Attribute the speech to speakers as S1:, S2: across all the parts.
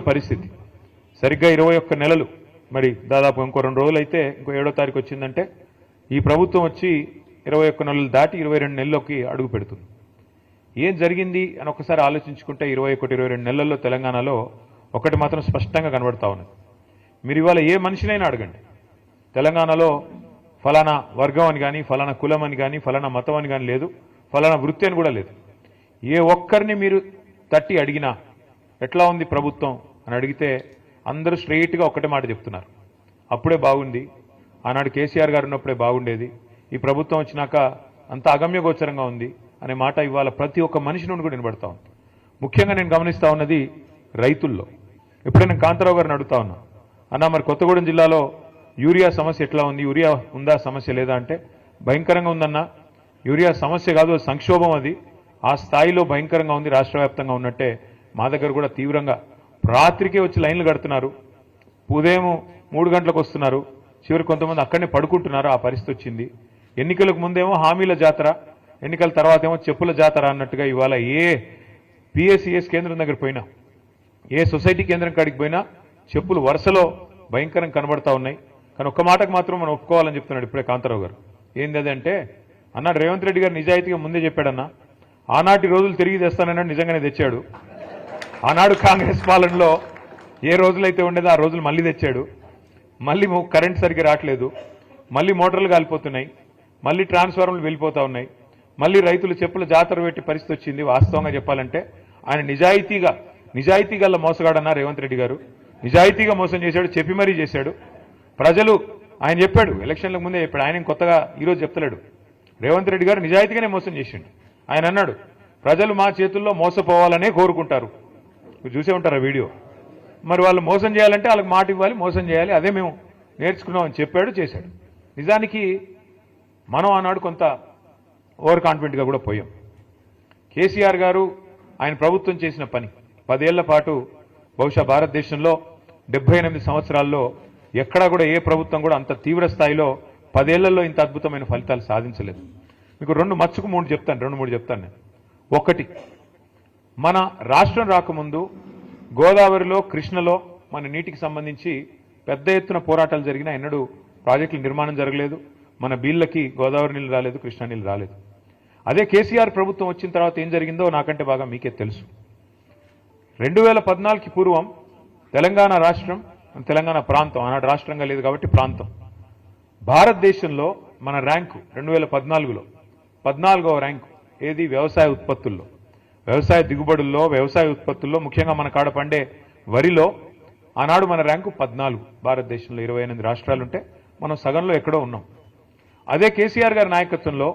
S1: పరిస్థితి. సరిగ్గా ఇరవై ఒక్క నెలలు. మరి దాదాపు ఇంకో రెండు రోజులు అయితే ఇంకో ఏడో తారీఖు వచ్చిందంటే ఈ ప్రభుత్వం వచ్చి ఇరవై ఒక్క నెలలు దాటి ఇరవై రెండు నెలల్లోకి అడుగు పెడుతుంది. ఏం జరిగింది అని ఒకసారి ఆలోచించుకుంటే ఇరవై ఒకటి ఇరవై రెండు నెలల్లో తెలంగాణలో ఒకటి మాత్రం స్పష్టంగా కనబడతా ఉన్నది. మీరు ఇవాళ ఏ మనిషినైనా అడగండి. తెలంగాణలో ఫలానా వర్గం అని కానీ ఫలానా కులం అని కానీ ఫలానా మతం అని కానీ లేదు. ఫలానా వృత్తి అని కూడా లేదు. ఏ ఒక్కరిని మీరు తట్టి అడిగినా ఎట్లా ఉంది ప్రభుత్వం అని అడిగితే అందరూ స్ట్రెయిట్గా ఒక్కటే మాట చెప్తున్నారు. అప్పుడే బాగుంది. ఆనాడు కేసీఆర్ గారు ఉన్నప్పుడే బాగుండేది. ఈ ప్రభుత్వం వచ్చినాక అంత అగమ్యగోచరంగా ఉంది అనే మాట ఇవాళ ప్రతి ఒక్క మనిషి నుండి కూడా వినబడతా ఉంది. ముఖ్యంగా నేను గమనిస్తా ఉన్నది రైతుల్లో. ఇప్పుడే నేను కాంతారావు గారిని అడుగుతా ఉన్నా అన్న మరి కొత్తగూడెం జిల్లాలో యూరియా సమస్య ఎట్లా ఉంది? యూరియా ఉందా? సమస్య లేదా? అంటే భయంకరంగా ఉందన్న. యూరియా సమస్య కాదు సంక్షోభం అది. ఆ స్థాయిలో భయంకరంగా ఉంది రాష్ట్ర వ్యాప్తంగా ఉన్నట్టే. మా దగ్గర కూడా తీవ్రంగా రాత్రికే వచ్చి లైన్లు కడుతున్నారు. ఉదయం మూడు గంటలకు వస్తున్నారు. చివరి కొంతమంది అక్కడనే పడుకుంటున్నారు. ఆ పరిస్థితి వచ్చింది. ఎన్నికలకు ముందేమో హామీల జాతర ఎన్నికల తర్వాత ఏమో చెప్పుల జాతర అన్నట్టుగా ఇవాళ ఏ పిఎస్సిఎస్ కేంద్రం దగ్గర పోయినా ఏ సొసైటీ కేంద్రం కాడికి పోయినా చెప్పులు వరుసలో భయంకరం కనబడతా ఉన్నాయి. కానీ ఒక్క మాటకు మాత్రం మనం ఒప్పుకోవాలని చెప్తున్నాడు ఇప్పుడే కాంతారావు గారు. ఏంది అదంటే అన్నాడు రేవంత్ రెడ్డి గారు నిజాయితీగా ముందే చెప్పాడన్నా ఆనాటి రోజులు తిరిగి తెస్తానన్నాడు నిజంగానే తెచ్చాడు. ఆనాడు కాంగ్రెస్ పాలనలో ఏ రోజులైతే ఉండేదో ఆ రోజులు మళ్ళీ తెచ్చాడు. మళ్ళీ కరెంట్ సరిగ్గా రావట్లేదు. మళ్ళీ మోటార్లు కాలిపోతున్నాయి. మళ్ళీ ట్రాన్స్ఫార్మర్లు వెళ్ళిపోతా ఉన్నాయి. మళ్ళీ రైతులు చెప్పుల జాతర పెట్టి పరిస్థితి వచ్చింది. వాస్తవంగా చెప్పాలంటే ఆయన నిజాయితీగా నిజాయితీ గల మోసగాడన్న రేవంత్ రెడ్డి గారు. నిజాయితీగా మోసం చేశాడు చెప్పి మరీ చేశాడు. ప్రజలు ఆయన చెప్పాడు ఎలక్షన్లకు ముందే చెప్పాడు. ఆయన కొత్తగా ఈరోజు చెప్తలేడు. రేవంత్ రెడ్డి గారు నిజాయితీగానే మోసం చేసిండు. ఆయన అన్నాడు ప్రజలు మా చేతుల్లో మోసపోవాలనే కోరుకుంటారు. మీరు చూసే ఉంటారు ఆ వీడియో. మరి వాళ్ళు మోసం చేయాలంటే వాళ్ళకి మాట ఇవ్వాలి మోసం చేయాలి. అదే మేము నేర్చుకున్నామని చెప్పాడు చేశాడు. నిజానికి మనం ఆనాడు కొంత ఓవర్ కాన్ఫిడెంట్గా కూడా పోయాం. కేసీఆర్ గారు ఆయన ప్రభుత్వం చేసిన పని. పదేళ్ళ పాటు బహుశా భారతదేశంలో డెబ్బై ఎనిమిది సంవత్సరాల్లో ఎక్కడా కూడా ఏ ప్రభుత్వం కూడా అంత తీవ్ర స్థాయిలో పదేళ్ళలో ఇంత అద్భుతమైన ఫలితాలు సాధించలేదు. మీకు రెండు మచ్చుకు మూడు చెప్తాను రెండు మూడు చెప్తాను నేను. ఒకటి మన రాష్ట్రం రాకముందు గోదావరిలో కృష్ణలో మన నీటికి సంబంధించి పెద్ద ఎత్తున పోరాటాలు జరిగినా ఎన్నడూ ప్రాజెక్టుల నిర్మాణం జరగలేదు. మన బీళ్ళకి గోదావరి నీళ్ళు రాలేదు కృష్ణా నీళ్ళు రాలేదు. అదే కేసీఆర్ ప్రభుత్వం వచ్చిన తర్వాత ఏం జరిగిందో నాకంటే బాగా మీకే తెలుసు. రెండు వేల పద్నాలుగుకి పూర్వం తెలంగాణ రాష్ట్రం తెలంగాణ ప్రాంతం ఆనాడు రాష్ట్రంగా లేదు కాబట్టి ప్రాంతం. భారతదేశంలో మన ర్యాంకు రెండు వేల పద్నాలుగులో పద్నాలుగవ ర్యాంకు ఏది? వ్యవసాయ ఉత్పత్తుల్లో. వ్యవసాయ దిగుబడుల్లో వ్యవసాయ ఉత్పత్తుల్లో ముఖ్యంగా మన కాడ పండే వరిలో ఆనాడు మన ర్యాంకు పద్నాలుగు. భారతదేశంలో ఇరవై ఎనిమిది రాష్ట్రాలుంటే మనం సగంలో ఎక్కడో ఉన్నాం. అదే కేసీఆర్ గారి నాయకత్వంలో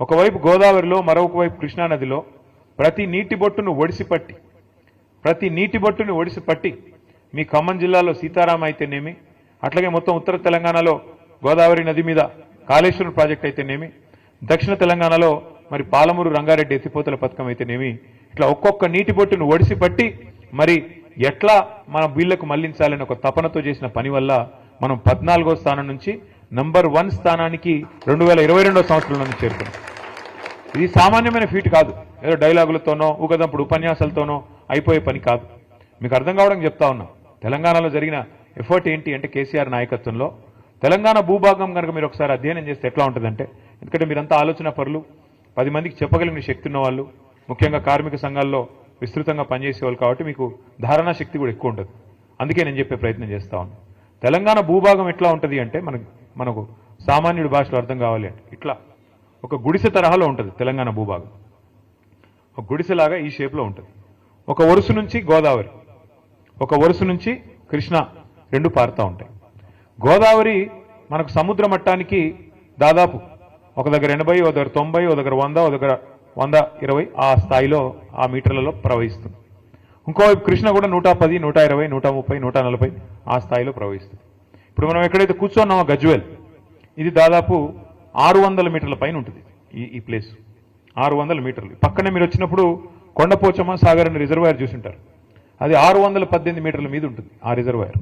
S1: ఒకవైపు గోదావరిలో మరొక వైపు కృష్ణానదిలో ప్రతి నీటి బొట్టును ఒడిసిపట్టి ప్రతి నీటి బొట్టుని ఒడిసి పట్టి మీ ఖమ్మం జిల్లాలో సీతారాం అయితేనేమి అట్లాగే మొత్తం ఉత్తర తెలంగాణలో గోదావరి నది మీద కాళేశ్వరం ప్రాజెక్ట్ అయితేనేమి దక్షిణ తెలంగాణలో మరి పాలమూరు రంగారెడ్డి ఎత్తిపోతల పథకం అయితేనేమి ఇట్లా ఒక్కొక్క నీటి బొట్టును ఒడిసి పట్టి మరి ఎట్లా మనం వీళ్ళకు మళ్ళించాలని ఒక తపనతో చేసిన పని వల్ల మనం పద్నాలుగో స్థానం నుంచి నంబర్ వన్ స్థానానికి రెండు వేల ఇరవై రెండో సంవత్సరంలో చేరుకున్నాం. ఇది సామాన్యమైన ఫీట్ కాదు. ఏదో డైలాగులతోనో ఊకదంపుడు ఉపన్యాసాలతోనో అయిపోయే పని కాదు. మీకు అర్థం కావడం చెప్తా ఉన్నా. తెలంగాణలో జరిగిన ఎఫర్ట్ ఏంటి అంటే కేసీఆర్ నాయకత్వంలో? తెలంగాణ భూభాగం కనుక మీరు ఒకసారి అధ్యయనం చేస్తే ఎట్లా ఉంటుందంటే ఎందుకంటే మీరంతా ఆలోచన పరులు. పది మందికి చెప్పగలిగిన శక్తి ఉన్న వాళ్ళు ముఖ్యంగా కార్మిక సంఘాల్లో విస్తృతంగా పనిచేసేవాళ్ళు కాబట్టి మీకు ధారణా శక్తి కూడా ఎక్కువ ఉంటుంది. అందుకే నేను చెప్పే ప్రయత్నం చేస్తా ఉన్నాను తెలంగాణ భూభాగం ఎట్లా ఉంటుంది అంటే మనకు మనకు సామాన్యుడి భాషలో అర్థం కావాలి అంటే ఇట్లా. ఒక గుడిసె తరహాలో ఉంటుంది తెలంగాణ భూభాగం. ఒక గుడిసెలాగా ఈ షేప్లో ఉంటుంది. ఒక వరుస నుంచి గోదావరి ఒక వరుస నుంచి కృష్ణ రెండు పారుతూ ఉంటాయి. గోదావరి మనకు సముద్ర మట్టానికి దాదాపు ఒక దగ్గర ఎనభై ఒక దగ్గర తొంభై ఒక దగ్గర వంద ఒక దగ్గర వంద ఇరవై ఆ స్థాయిలో ఆ మీటర్లలో ప్రవహిస్తుంది. ఇంకోవైపు కృష్ణ కూడా నూట పది నూట ఇరవై నూట ముప్పై నూట నలభై ఆ స్థాయిలో ప్రవహిస్తుంది. ఇప్పుడు మనం ఎక్కడైతే కూర్చోన్నామో గజ్వేల్ ఇది దాదాపు ఆరు వందల మీటర్ల పైన ఉంటుంది ఈ ఈ ప్లేస్. ఆరు వందల మీటర్లు. పక్కనే మీరు వచ్చినప్పుడు కొండపోచమ్మ సాగర్ అనే రిజర్వాయర్ చూసుంటారు. అది ఆరు వందల పద్దెనిమిది మీటర్ల మీద ఉంటుంది ఆ రిజర్వాయర్.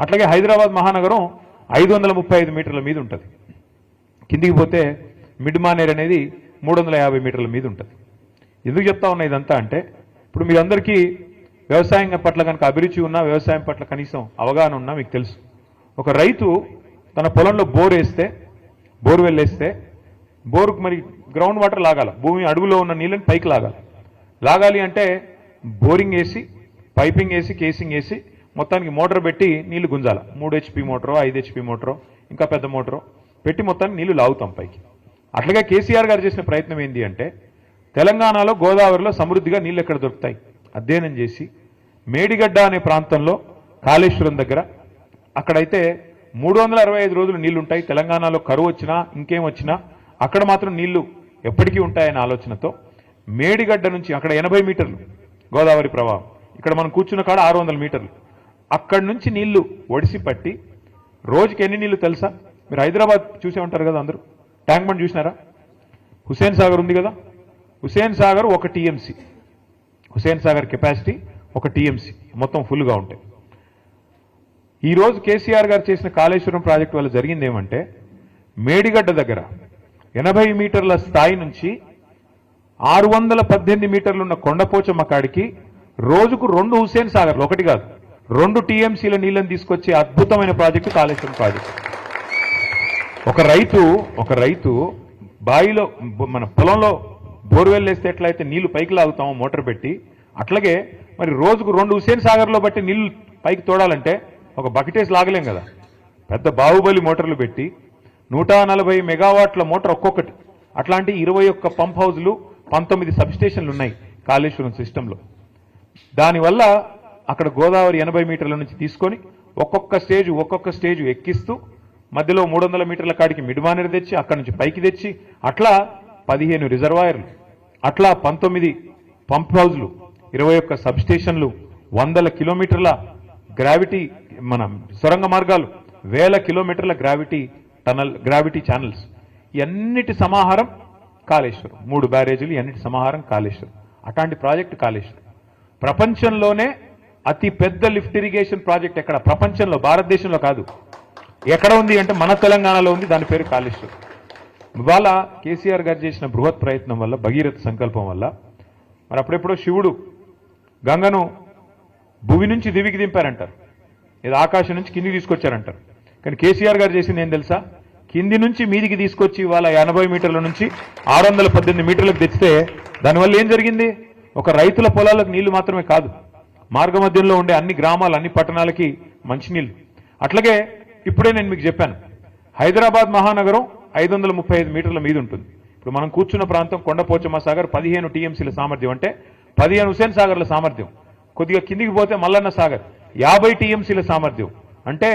S1: అట్లాగే హైదరాబాద్ మహానగరం ఐదు వందల ముప్పై ఐదు మీటర్ల మీద ఉంటుంది. కిందికి పోతే మిడ్ మానేర్ అనేది మూడు వందల యాభై మీటర్ల మీద ఉంటుంది. ఎందుకు చెప్తా ఉన్నా ఇదంతా అంటే ఇప్పుడు మీ అందరికీ వ్యవసాయం పట్ల కనుక అభిరుచి ఉన్నా వ్యవసాయం పట్ల కనీసం అవగాహన ఉన్నా మీకు తెలుసు. ఒక రైతు తన పొలంలో బోర్ వేస్తే బోర్వెల్ వేస్తే బోరుకు మరి గ్రౌండ్ వాటర్ లాగాల భూమి అడుగులో ఉన్న నీళ్ళని పైకి లాగాలి. లాగాలి అంటే బోరింగ్ వేసి పైపింగ్ వేసి కేసింగ్ వేసి మొత్తానికి మోటార్ పెట్టి నీళ్ళు గుంజాల. మూడు హెచ్పి మోటారో ఐదు హెచ్పి మోటారో ఇంకా పెద్ద మోటారో పెట్టి మొత్తానికి నీళ్ళు లాగుతాం పైకి. అట్లాగే కేసీఆర్ గారు చేసిన ప్రయత్నం ఏంటి అంటే తెలంగాణలో గోదావరిలో సమృద్ధిగా నీళ్ళు ఎక్కడ దొరుకుతాయి? అధ్యయనం చేసి మేడిగడ్డ అనే ప్రాంతంలో కాళేశ్వరం దగ్గర అక్కడైతే మూడు వందల అరవై ఐదు రోజులు నీళ్ళుంటాయి. తెలంగాణలో కరువు వచ్చినా ఇంకేం వచ్చినా అక్కడ మాత్రం నీళ్ళు ఎప్పటికీ ఉంటాయనే ఆలోచనతో మేడిగడ్డ నుంచి అక్కడ ఎనభై మీటర్లు గోదావరి ప్రవాహం. ఇక్కడ మనం కూర్చున్న కాడ ఆరు వందల మీటర్లు. అక్కడి నుంచి నీళ్ళు ఒడిసి పట్టి రోజుకి ఎన్ని నీళ్ళు తెలుసా? మీరు హైదరాబాద్ చూసే ఉంటారు కదా అందరూ. ట్యాంక్ బండ్ చూసినారా? హుసేన్ సాగర్ ఉంది కదా? హుసేన్ సాగర్ ఒక టీఎంసీ. హుసేన్ సాగర్ కెపాసిటీ ఒక టీఎంసీ. మొత్తం ఫుల్గా ఉంటాయి. ఈ రోజు కేసీఆర్ గారు చేసిన కాళేశ్వరం ప్రాజెక్టు వల్ల జరిగింది ఏమంటే మేడిగడ్డ దగ్గర ఎనభై మీటర్ల స్థాయి నుంచి ఆరు వందల పద్దెనిమిది మీటర్లు ఉన్న కొండపోచమ్మ కాడికి రోజుకు రెండు హుసేన్ సాగర్లు ఒకటి కాదు రెండు టీఎంసీల నీళ్ళని తీసుకొచ్చే అద్భుతమైన ప్రాజెక్టు కాళేశ్వరం ప్రాజెక్టు. ఒక రైతు ఒక రైతు బావిలో మన పొలంలో బోర్వెల్ వేస్తే ఎట్లయితే నీళ్ళు పైకి లాగుతాము మోటార్ పెట్టి. అట్లాగే మరి రోజుకు రెండు హుసేన్ సాగర్లో బట్టి నీళ్ళు పైకి తోడాలంటే ఒక బకెటేసి లాగలేం కదా. పెద్ద బాహుబలి మోటార్లు పెట్టి నూట నలభై మెగావాట్ల మోటార్ ఒక్కొక్కటి. అట్లాంటి ఇరవై ఒక్క పంప్ హౌజ్లు పంతొమ్మిది సబ్స్టేషన్లు ఉన్నాయి కాళేశ్వరం సిస్టంలో. దానివల్ల అక్కడ గోదావరి ఎనభై మీటర్ల నుంచి తీసుకొని ఒక్కొక్క స్టేజ్ ఒక్కొక్క స్టేజ్ ఎక్కిస్తూ మధ్యలో మూడు వందల మీటర్ల కాడికి మిడ్మానర్ తెచ్చి అక్కడి నుంచి పైకి తెచ్చి అట్లా పదిహేను రిజర్వాయర్లు అట్లా పంతొమ్మిది పంప్ హౌజ్లు ఇరవై ఒక్క సబ్స్టేషన్లు వందల కిలోమీటర్ల గ్రావిటీ మన సొరంగ మార్గాలు వేల కిలోమీటర్ల గ్రావిటీ టనల్ గ్రావిటీ ఛానల్స్. ఇవన్నిటి సమాహారం కాళేశ్వరం. మూడు బ్యారేజీలు ఇవన్నిటి సమాహారం కాళేశ్వరం. అట్లాంటి ప్రాజెక్టు కాళేశ్వరం. ప్రపంచంలోనే అతి పెద్ద లిఫ్ట్ ఇరిగేషన్ ప్రాజెక్ట్ ఎక్కడ? ప్రపంచంలో భారతదేశంలో కాదు. ఎక్కడ ఉంది అంటే మన తెలంగాణలో ఉంది దాని పేరు కాళేశ్వరం. ఇవాళ కేసీఆర్ గారు చేసిన బృహత్ ప్రయత్నం వల్ల భగీరథ సంకల్పం వల్ల మరి అప్పుడెప్పుడో శివుడు గంగను భూమి నుంచి దివికి దింపారంటారు. ఇది ఆకాశం నుంచి కిందికి తీసుకొచ్చారంటారు. కానీ కేసీఆర్ గారు చేసింది ఏం తెలుసా? కింది నుంచి మీదికి తీసుకొచ్చి ఇవాళ ఎనభై మీటర్ల నుంచి ఆరు వందల పద్దెనిమిది మీటర్లకు తెచ్చితే దానివల్ల ఏం జరిగింది? ఒక రైతుల పొలాలకు నీళ్ళు మాత్రమే కాదు. మార్గమధ్యంలో ఉండే అన్ని గ్రామాలు అన్ని పట్టణాలకి మంచినీళ్ళు. అట్లాగే ఇప్పుడే నేను మీకు చెప్పాను. హైదరాబాద్ మహానగరం ఐదు వందల ముప్పై ఐదు మీటర్ల మీద ఉంటుంది. ఇప్పుడు మనం కూర్చున్న ప్రాంతం కొండపోచమ్మ సాగర్ పదిహేను టీఎంసీల సామర్థ్యం అంటే పదిహేను హుసేన్ సాగర్ల సామర్థ్యం. కొద్దిగా కిందికి పోతే మల్లన్న సాగర్ యాభై టీఎంసీల సామర్థ్యం అంటే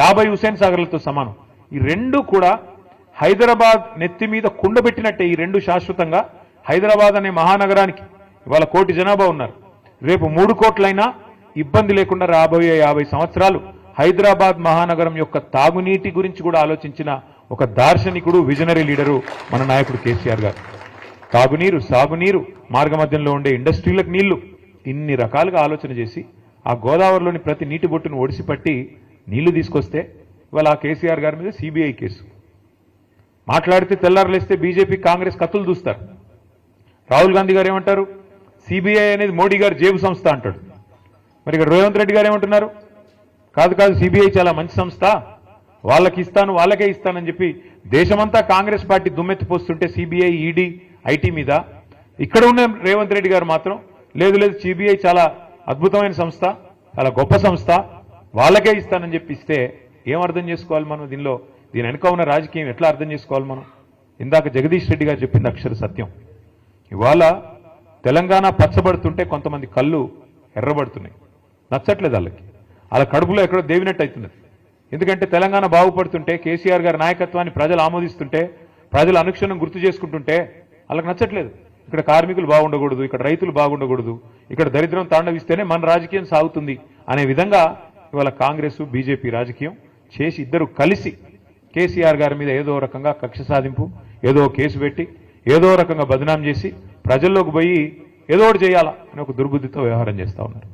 S1: యాభై హుసేన్ సాగర్లతో సమానం. ఈ రెండు కూడా హైదరాబాద్ నెత్తి మీద కుండబెట్టినట్టే ఈ రెండు శాశ్వతంగా. హైదరాబాద్ అనే మహానగరానికి ఇవాళ కోటి జనాభా ఉన్నారు. రేపు మూడు కోట్లైనా ఇబ్బంది లేకుండా రాబోయే యాభై సంవత్సరాలు హైదరాబాద్ మహానగరం యొక్క తాగునీటి గురించి కూడా ఆలోచించిన ఒక దార్శనికుడు విజనరీ లీడరు మన నాయకుడు కేసీఆర్ గారు. తాగునీరు సాగునీరు మార్గమధ్యంలో ఉండే ఇండస్ట్రీలకు నీళ్ళు ఇన్ని రకాలుగా ఆలోచన చేసి ఆ గోదావరిలోని ప్రతి నీటి బొట్టును ఒడిసిపట్టి నీళ్ళు తీసుకొస్తే ఇవాళ ఆ కేసీఆర్ గారి మీద సిబిఐ కేసు. మాట్లాడితే తెల్లారులేస్తే బీజేపీ కాంగ్రెస్ కత్తులు దూస్తారు. రాహుల్ గాంధీ గారు ఏమంటారు? సిబిఐ అనేది మోడీ గారు జేబు సంస్థ అంటాడు. మరి ఇక్కడ రేవంత్ రెడ్డి గారు ఏమంటున్నారు? కాదు కాదు సిబిఐ చాలా మంచి సంస్థ. వాళ్ళకి ఇస్తాను వాళ్ళకే ఇస్తానని చెప్పి దేశమంతా కాంగ్రెస్ పార్టీ దుమ్మెత్తిపోస్తుంటే సిబిఐ ఈడీ ఐటీ మీద. ఇక్కడ ఉన్న రేవంత్ రెడ్డి గారు మాత్రం లేదు లేదు సిబిఐ చాలా అద్భుతమైన సంస్థ చాలా గొప్ప సంస్థ. వాళ్ళకే ఇస్తానని చెప్పి ఇస్తే ఏం అర్థం చేసుకోవాలి మనం దీనిలో? దీని వెనుక ఉన్న రాజకీయం ఎట్లా అర్థం చేసుకోవాలి మనం? ఇందాక జగదీష్ రెడ్డి గారు చెప్పింది అక్షర సత్యం. ఇవాళ తెలంగాణ పచ్చబడుతుంటే కొంతమంది కళ్ళు ఎర్రబడుతున్నాయి. నచ్చట్లేదు వాళ్ళకి. అలా కడుపులో ఎక్కడో దేవినట్టు అవుతున్నది ఎందుకంటే తెలంగాణ బాగుపడుతుంటే కేసీఆర్ గారి నాయకత్వాన్ని ప్రజలు ఆమోదిస్తుంటే ప్రజలు అనుక్షణం గుర్తు చేసుకుంటుంటే వాళ్ళకి నచ్చట్లేదు. ఇక్కడ కార్మికులు బాగుండకూడదు ఇక్కడ రైతులు బాగుండకూడదు ఇక్కడ దరిద్రం తాండవిస్తేనే మన రాజకీయం సాగుతుంది అనే విధంగా ఇవాళ కాంగ్రెస్ బీజేపీ రాజకీయం చేసి ఇద్దరు కలిసి కేసీఆర్ గారి మీద ఏదో రకంగా కక్ష సాధింపు ఏదో కేసు పెట్టి ఏదో రకంగా బదనాం చేసి ప్రజల్లోకి పోయి ఏదో ఒకటి చేయాలా అని ఒక దుర్బుద్ధితో వ్యవహారం చేస్తా ఉన్నారు.